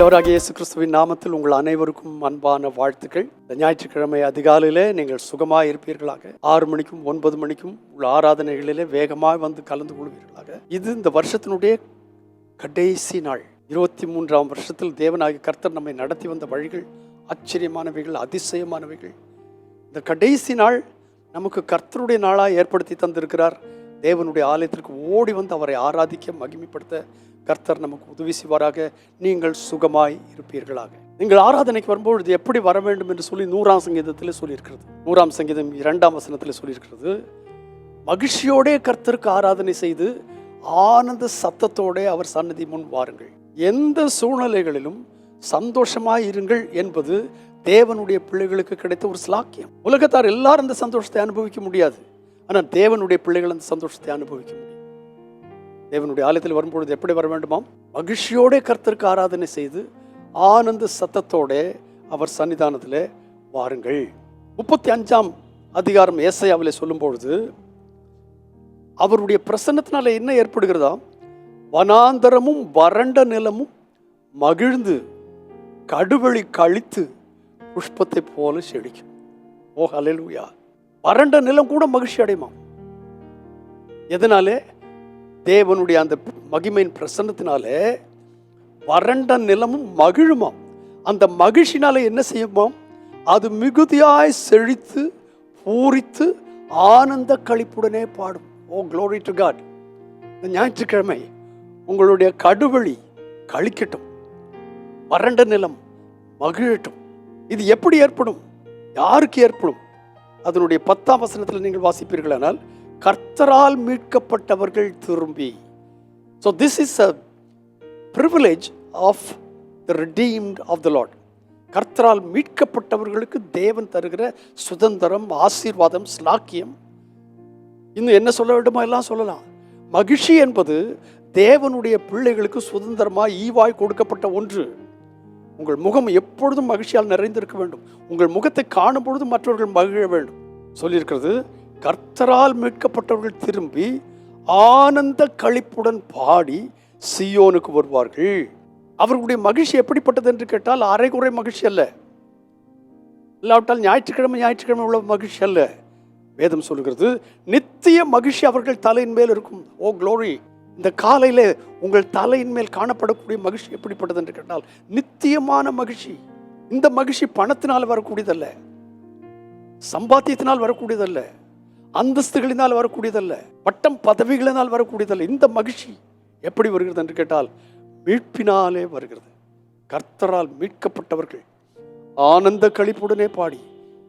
ஆண்டவராக இயேசு கிறிஸ்துவின் நாமத்தில் உங்கள் அனைவருக்கும் அன்பான வாழ்த்துக்கள். இந்த ஞாயிற்றுக்கிழமை அதிகாலையிலே நீங்கள் சுகமாக இருப்பீர்களாக. ஆறு மணிக்கும் ஒன்பது மணிக்கும் உள்ள ஆராதனைகளிலே வேகமாக வந்து கலந்து கொள்வீர்களாக. இது இந்த வருஷத்தினுடைய கடைசி நாள். இருபத்தி மூன்றாம் வருஷத்தில் தேவனாகிய கர்த்தர் நம்மை நடத்தி வந்த வழிகள் ஆச்சரியமானவைகள் அதிசயமானவைகள். இந்த கடைசி நாள் நமக்கு கர்த்தருடைய நாளாக ஏற்படுத்தி தந்திருக்கிறார். தேவனுடைய ஆலயத்திற்கு ஓடி வந்து அவரை ஆராதிக்க மகிமைப்படுத்த கர்த்தர் நமக்கு உதவி செய்வாராக நீங்கள் சுகமாய் இருப்பீர்களாக. நீங்கள் ஆராதனைக்கு வரும்பொழுது எப்படி வர வேண்டும் என்று சொல்லி நூறாம் சங்கீதத்தில் சொல்லியிருக்கிறது. நூறாம் சங்கீதம் இரண்டாம் வசனத்தில் சொல்லியிருக்கிறது. மகிழ்ச்சியோடே கர்த்தருக்கு ஆராதனை செய்து ஆனந்த சத்தத்தோடே அவர் சன்னதி முன் வாருங்கள். எந்த சூழ்நிலைகளிலும் சந்தோஷமாய் இருங்கள் என்பது தேவனுடைய பிள்ளைகளுக்கு கிடைத்த ஒரு ஸ்லாக்கியம் உலகத்தார் எல்லாரும் அந்த சந்தோஷத்தை அனுபவிக்க முடியாது. ஆனால் தேவனுடைய பிள்ளைகள் அந்த சந்தோஷத்தை அனுபவிக்க முடியும். தேவனுடைய ஆலயத்தில் வரும்பொழுது எப்படி வர வேண்டுமாம் மகிழ்ச்சியோட கர்த்தருக்கு ஆராதனை செய்து ஆனந்த சத்தத்தோட அவர் சன்னிதானத்தில் வாருங்கள். முப்பத்தி அஞ்சாம் அதிகாரம் ஏசையாவில் சொல்லும் பொழுது அவருடைய பிரசன்னத்தினால என்ன ஏற்படுகிறதா? வனாந்தரமும் வறண்ட நிலமும் மகிழ்ந்து கடுவழி கழித்து புஷ்பத்தை போல செழிக்கும். ஓ ஹalleluya. வறண்ட நிலம் கூட மகிழ்ச்சி அடையுமாம் எதனாலே? தேவனுடைய அந்த மகிமையின் பிரசன்னத்தினாலே வறண்ட நிலமும் மகிழுமாம். அந்த மகிழ்ச்சினால என்ன செய்யுமாம்? அது மிகுதியாய் செழித்து பூரித்து ஆனந்த களிப்புடனே பாடும். ஓ க்ளோரி டு காட் இந்த ஞாயிற்றுக்கிழமை உங்களுடைய கடுவழி கழிக்கட்டும் வறண்ட நிலம் மகிழட்டும். இது எப்படி ஏற்படும்? யாருக்கு ஏற்படும்? அதனுடைய பத்தாம் வசனத்தில் நீங்கள் வாசிப்பீர்களானால் கர்த்தரால் மீட்கப்பட்டவர்கள் திரும்பி. So this is a privilege of the redeemed of the lord கர்த்தரால் மீட்கப்பட்டவர்களுக்கு தேவன் தருகிற சுதந்திரம் ஆசீர்வாதம் ஸ்லாக்கியம் இன்னும் என்ன சொல்ல வேண்டுமோ எல்லாம் சொல்லலாம். மகிழ்ச்சி என்பது தேவனுடைய பிள்ளைகளுக்கு சுதந்திரமாக ஈவாய் கொடுக்கப்பட்ட ஒன்று. உங்கள் முகம் எப்பொழுதும் மகிழ்ச்சியால் நிறைந்திருக்க வேண்டும். உங்கள் முகத்தை காணும் பொழுது மற்றவர்கள் மகிழ வேண்டும். சொல்லியிருக்கிறது கர்த்தரால் மீட்கப்பட்டவர்கள் திரும்பி ஆனந்த களிப்புடன் பாடி சியோனுக்கு வருவார்கள். அவர்களுடைய மகிழ்ச்சி எப்படிப்பட்டது என்று கேட்டால் அரைகுறை மகிழ்ச்சி அல்ல. இல்லாவிட்டால் ஞாயிற்றுக்கிழமை ஞாயிற்றுக்கிழமை உள்ள மகிழ்ச்சி அல்ல. வேதம் சொல்கிறது நித்திய மகிழ்ச்சி அவர்கள் தலையின் மேல் இருக்கும். ஓ க்ளோரி இந்த காலையில உங்கள் தலையின் மேல் காணப்படக்கூடிய மகிழ்ச்சி எப்படிப்பட்டது என்று கேட்டால் நித்தியமான மகிழ்ச்சி. இந்த மகிழ்ச்சி பணத்தினால் வரக்கூடியதல்ல. சம்பாத்தியத்தினால் வரக்கூடியதல்ல. அந்தஸ்துகளினால் வரக்கூடியதல்ல பட்டம் பதவிகளினால் வரக்கூடியதல்ல. இந்த மகிழ்ச்சி எப்படி வருகிறது என்று கேட்டால் மீட்பினாலே வருகிறது. கர்த்தரால் மீட்கப்பட்டவர்கள் ஆனந்த கழிப்புடனே பாடி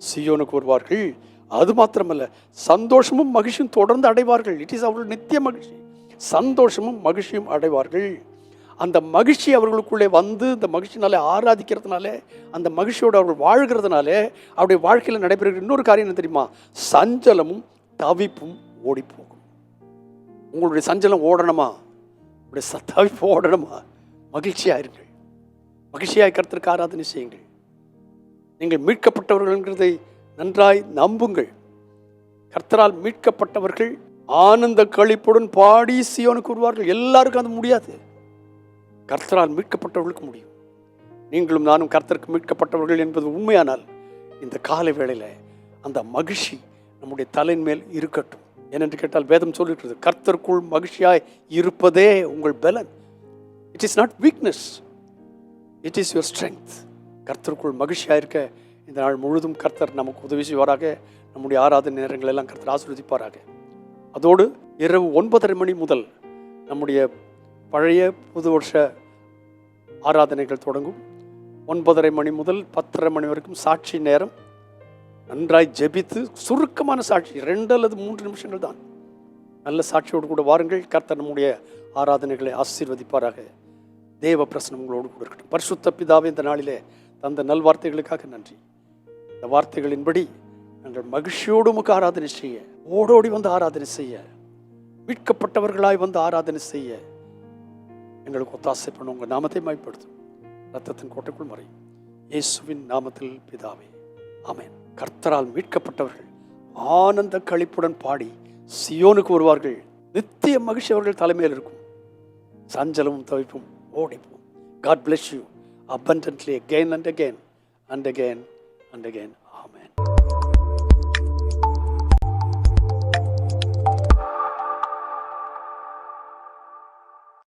சியோனுக்கு வருவார்கள். அது மாத்திரமல்ல சந்தோஷமும் மகிழ்ச்சியும் தொடர்ந்து அடைவார்கள். இட் இஸ் அவர்கள் நித்திய மகிழ்ச்சி. சந்தோஷமும் மகிழ்ச்சியும் அடைவார்கள். அந்த மகிழ்ச்சி அவர்களுக்குள்ளே வந்து இந்த மகிழ்ச்சினாலே ஆராதிக்கிறதுனாலே அந்த மகிழ்ச்சியோடு அவர்கள் வாழ்கிறதுனாலே அவருடைய வாழ்க்கையில் நடைபெறுகிற இன்னொரு காரியம் என்ன தெரியுமா? சஞ்சலமும் தவிப்பும் ஓடிப்போகும். உங்களுடைய சஞ்சலம் ஓடணுமா? உங்களுடைய ச- தவிப்பு ஓடணுமா? மகிழ்ச்சியாக இருங்கள் மகிழ்ச்சியாய் கருத்திற்கு ஆராதனை செய்யுங்கள். நீங்கள் மீட்கப்பட்டவர்கள் என்கிறதை நன்றாய் நம்புங்கள். கர்த்தரால் மீட்கப்பட்டவர்கள் ஆனந்த களிப்புடன் பாடி சியோனுக்கு வருவார்கள். எல்லாருக்கும் அது முடியாது. கர்த்தரால் மீட்கப்பட்டவர்களுக்கு முடியும். நீங்களும் நானும் கர்த்தருக்கு மீட்கப்பட்டவர்கள் என்பது உண்மையானால் இந்த காலை வேளையில் அந்த மகிழ்ச்சி நம்முடைய தலையின் மேல் இருக்கட்டும். ஏனென்று கேட்டால் வேதம் சொல்லிட்டு கர்த்தருக்குள் மகிழ்ச்சியாய் இருப்பதே உங்கள் பலன். It is not weakness it is your strength கர்த்தருக்குள் மகிழ்ச்சியாக இருக்க இந்த நாள் முழுதும் கர்த்தர் நமக்கு உதவி செய்வாராக. நம்முடைய ஆராதனை நேரங்கள் எல்லாம் கர்த்தர் ஆசிர்வதிப்பாராக. அதோடு இரவு ஒன்பதரை மணி முதல் நம்முடைய பழைய புது வருஷ ஆராதனைகள் தொடங்கும். ஒன்பதரை மணி முதல் பத்தரை மணி வரைக்கும் சாட்சி நேரம். நன்றாய் ஜெபித்து சுருக்கமான சாட்சி ரெண்டு அல்லது மூன்று நிமிஷங்கள் தான். நல்ல சாட்சியோடு கூட வாருங்கள். கர்த்தர் நம்முடைய ஆராதனைகளை ஆசீர்வதிப்பாராக. தேவ பிரசனம் உங்களோடு கூட இருக்கட்டும். பரிசுத்த பிதாவே இந்த நாளிலே தந்த நல்வார்த்தைகளுக்காக நன்றி. இந்த வார்த்தைகளின்படி நாங்கள் மகிழ்ச்சியோடு உமக்கு ஆராதனை செய்ய ஓடோடி வந்து ஆராதனை செய்ய மீட்கப்பட்டவர்களாய் வந்து ஆராதனை செய்ய எங்களுக்கு ஒத்தாசை பண்ண உங்கள் நாமத்தை மயப்படுத்தும் ரத்தத்தின் கோட்டைக்குள் மறை. இயேசுவின் நாமத்தில் பிதாவே. ஆமேன். கர்த்தரால் மீட்கப்பட்டவர்கள் ஆனந்த களிப்புடன் பாடி சியோனுக்கு வருவார்கள். நித்திய மகிழ்ச்சி அவர்கள் தலைமையில் இருக்கும். சஞ்சலமும் தவிப்பும் ஓடிப்போம். God bless you abundantly again and again and again and again.